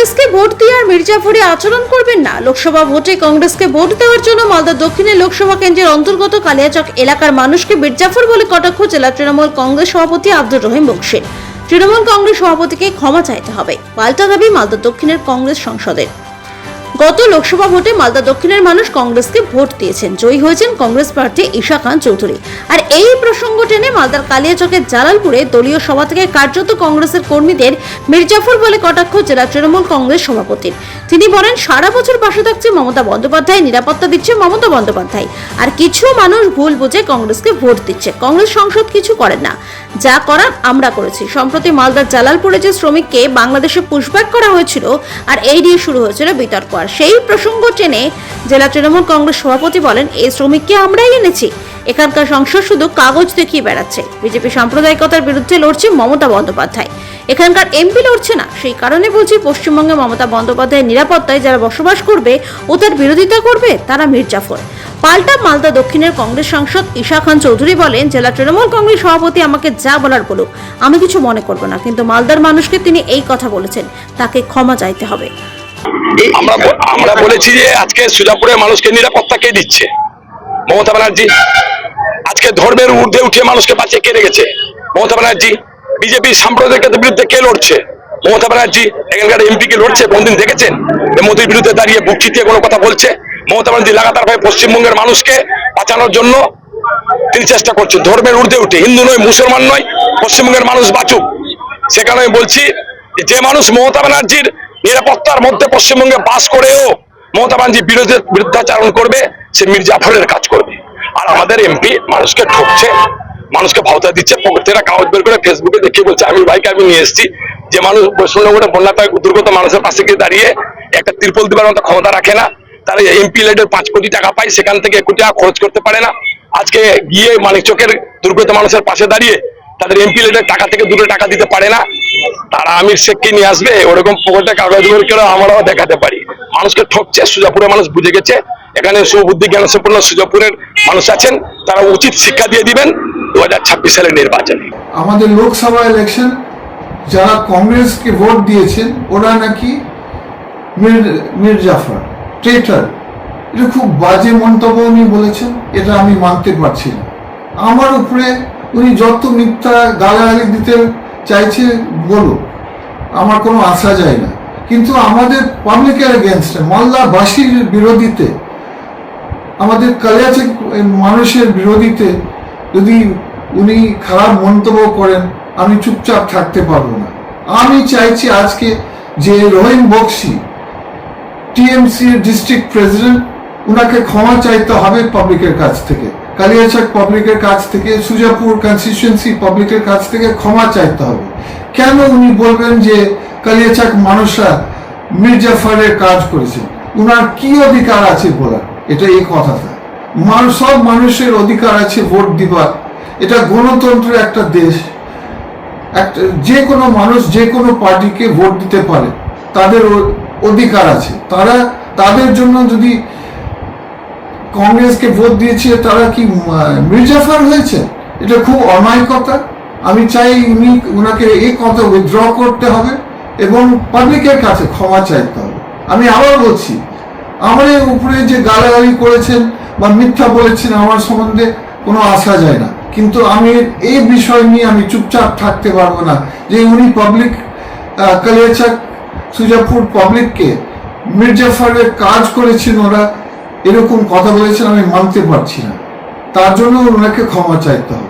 কংগ্রেসকে ভোট দিয়ে আর মির্জাপুরে আচরণ করবেন না। লোকসভা ভোটে কংগ্রেসকে ভোট দেওয়ার জন্য মালদা দক্ষিণের লোকসভা কেন্দ্রের অন্তর্গত কালিয়াচক এলাকার মানুষকে মির্জাফর বলে কটাক্ষ জেলা তৃণমূল কংগ্রেস সভাপতি আব্দুর রহিম বক্সির। তৃণমূল কংগ্রেস সভাপতিকে ক্ষমা চাইতে হবে। পাল্টা দাবি মালদা দক্ষিণের কংগ্রেস সংসদের। গত লোকসভা ভোটে মালদা দক্ষিণের মানুষ কংগ্রেসকে ভোট দিয়েছেন। জয়ী হয়েছেন কংগ্রেস প্রার্থী ঈশা খান চৌধুরী। আর এই প্রসঙ্গ টেনে মালদার কালিয়াচকের জালালপুরে দলীয় সভা থেকে কার্যত কংগ্রেসের কর্মীদের মির্জাফর বলে কটাক্ষ জেলা তৃণমূল কংগ্রেস সভাপতির। তিনি বলেন, সারা বছর পাশে থাকছে মমতা বন্দ্যোপাধ্যায়, নিরাপত্তা দিচ্ছে মমতা বন্দ্যোপাধ্যায়। আর কিছু মানুষ ভুল বুঝে কংগ্রেসকে ভোট দিচ্ছে। কংগ্রেস সংসদ কিছু করেন না। যা করার আমরা করেছি। সম্প্রতি মালদার জালালপুরে যে শ্রমিককে বাংলাদেশে পুশব্যাক করা হয়েছিল, আর এই নিয়ে শুরু হয়েছিল বিতর্ক। আর সেই প্রসঙ্গ টেনে জেলা তৃণমূল কংগ্রেস সভাপতি বলেন, এই শ্রমিককে আমরাই এনেছি। এখানকার সংসদ শুধু কাগজ দেখিয়ে বেড়াচ্ছে। বিজেপি সাম্প্রদায়িকতার বিরুদ্ধে লড়ছে মমতা বন্দ্যোপাধ্যায়। এখানকার এমপি লড়ছে না। সেই কারণে বলছি, পশ্চিমবঙ্গে মমতা বন্দ্যোপাধ্যায়ের নিরাপত্তায় যারা বসবাস করবে ও তার বিরোধিতা করবে তারা মির্জাফর পাল্টা মালদা দক্ষিণের কংগ্রেস সাংসদ ঈশা খান চৌধুরী বলেন, জেলা তৃণমূল কংগ্রেস সভাপতি আমাকে যা বলার বলুক, আমি কিছু মনে করব না। কিন্তু মালদার মানুষকে তিনি এই কথা বলেছেন, তাকে ক্ষমা চাইতে হবে। আমরা আমরা বলেছি যে আজকে সুজাপুরের মানুষকে নিরাপত্তা কে দিচ্ছে? মমতা ব্যানার্জি। আজকে ধর্মের ঊর্ধ্বে উঠে মানুষকে বাঁচিয়ে কে রেখেছে? মমতা ব্যানার্জি। বিজেপি সাম্প্রদায়িকতার বিরুদ্ধে কে লড়ছে? মমতা ব্যানার্জি, এখানকার এমপি কে লড়ছে? কোনদিন দেখেছেন? মোদীর বিরুদ্ধে দাঁড়িয়ে বুক চিতিয়ে কোনো কথা বলছে? মমতা ব্যানার্জি লাগাতার ভাবে পশ্চিমবঙ্গের মানুষকে বাঁচানোর জন্য তিনি চেষ্টা করছেন। ধর্মের ঊর্ধ্বে উঠে, হিন্দু নয়, মুসলমান নয়, পশ্চিমবঙ্গের মানুষ বাঁচুক। সেখানে আমি বলছি, যে যে মানুষ মমতা ব্যানার্জির নিরাপত্তার মধ্যে পশ্চিমবঙ্গে বাস করেও মমতা ব্যানার্জি বিরোধী বিরুদ্ধাচারণ করবে, সে মির্জাফরের কাজ করবে। আর আমাদের এমপি মানুষকে ঠকছে। মানুষকে ভাওতা দিচ্ছে। পকেটেরা কাগজ বের করে ফেসবুকে দেখিয়ে বলছে, আমি ভাইকে আমি নিয়ে এসেছি। যে মানুষ বৈষ্ণবগড়ে বন্যাতে দুর্গত মানুষের পাশে গিয়ে দাঁড়িয়ে একটা ত্রিপল দিবার মতো ক্ষমতা রাখে না। তারা এমপি লেডের পাঁচ কোটি টাকা পায়, সেখান থেকে এক কোটি টাকা খরচ করতে পারে না। আজকে গিয়ে মানিকচকের দুর্গত মানুষের পাশে দাঁড়িয়ে তাদের এমপি লেডের টাকা থেকে দুটো টাকা দিতে পারে না। তারা আমির শেখকে নিয়ে আসবে, ওরকম পকেটে কাগজ বের করে আমরাও দেখাতে পারি। মানুষকে ঠকছে, সুজাপুরের মানুষ বুঝে গেছে। এখানে সুবুদ্ধি জ্ঞান সম্পূর্ণ সুজাপুরের মানুষ আছেন, তারা উচিত শিক্ষা দিয়ে দিবেন দু হাজার ছাব্বিশ সালের নির্বাচনে। আমাদের লোকসভা ইলেকশন যারা কংগ্রেসকে ভোট দিয়েছেন, ওরা নাকি মির মির্জাফর ট্রেটার এটা খুব বাজে মন্তব্য উনি বলেছেন, এটা আমি মানতে পারছি আমার উপরে উনি যত মিথ্যা গালাগালি দিতে চাইছে, বলুক। আমার কোনো আশা যায় না। কিন্তু আমাদের পাবলিকের এগেনস্টে মালদাবাসীর বিরোধীতে, আমাদের কালিয়াচক মানুষের বিরোধীতে যদি উনি খারাপ মন্তব্য করেন, আমি চুপচাপ থাকতে পারব না। আমি চাইছি আজকে যে রহিম বক্সি টিএমসির ডিস্ট্রিক্ট প্রেসিডেন্ট উনাকে ক্ষমা চাইতে হবে পাবলিকের কাছ থেকে। কালিয়াচক পাবলিকের কাছ থেকে, সুজাপুর কনস্টিটিউয়েন্সি পাবলিকের কাছ থেকে ক্ষমা চাইতে হবে। কেন উনি বলবেন যে কালিয়াচক মানুষরা মির্জাফারের কাজ করেছে। উনার কি অধিকার আছে বলার এটা এই কথাটা। মানুষ সব মানুষের অধিকার আছে ভোট দিবার। এটা গণতন্ত্রের একটা দেশ। একটা, যে কোনো মানুষ, যে কোনো পার্টিকে ভোট দিতে পারে, তাদের অধিকার আছে। তারা, তাদের জন্য যদি কংগ্রেসকে ভোট দিয়েছে, তারা কি মির্জাফার হয়েছে? এটা খুব অন্যায় কথা আমি চাই উনি ওনাকে এই কথা উইথড্র করতে হবে। এবং পাবলিকের কাছে ক্ষমা চাইতে হবে। আমি আবার বলছি আমার উপরে যে গালাগালি করেছেন বা মিথ্যা বলেছেন আমার সম্বন্ধে কোনো আশা যায় না। কিন্তু আমি এই বিষয় নিয়ে আমি চুপচাপ থাকতে পারব না যে উনি পাবলিক কালিয়াচাক, সুজাপুর পাবলিককে মির্জাফারের কাজ করেছেন ওরা, এরকম কথা বলেছেন আমি মানতে পারছি না। তার জন্য ওনাকে ক্ষমা চাইতে হবে।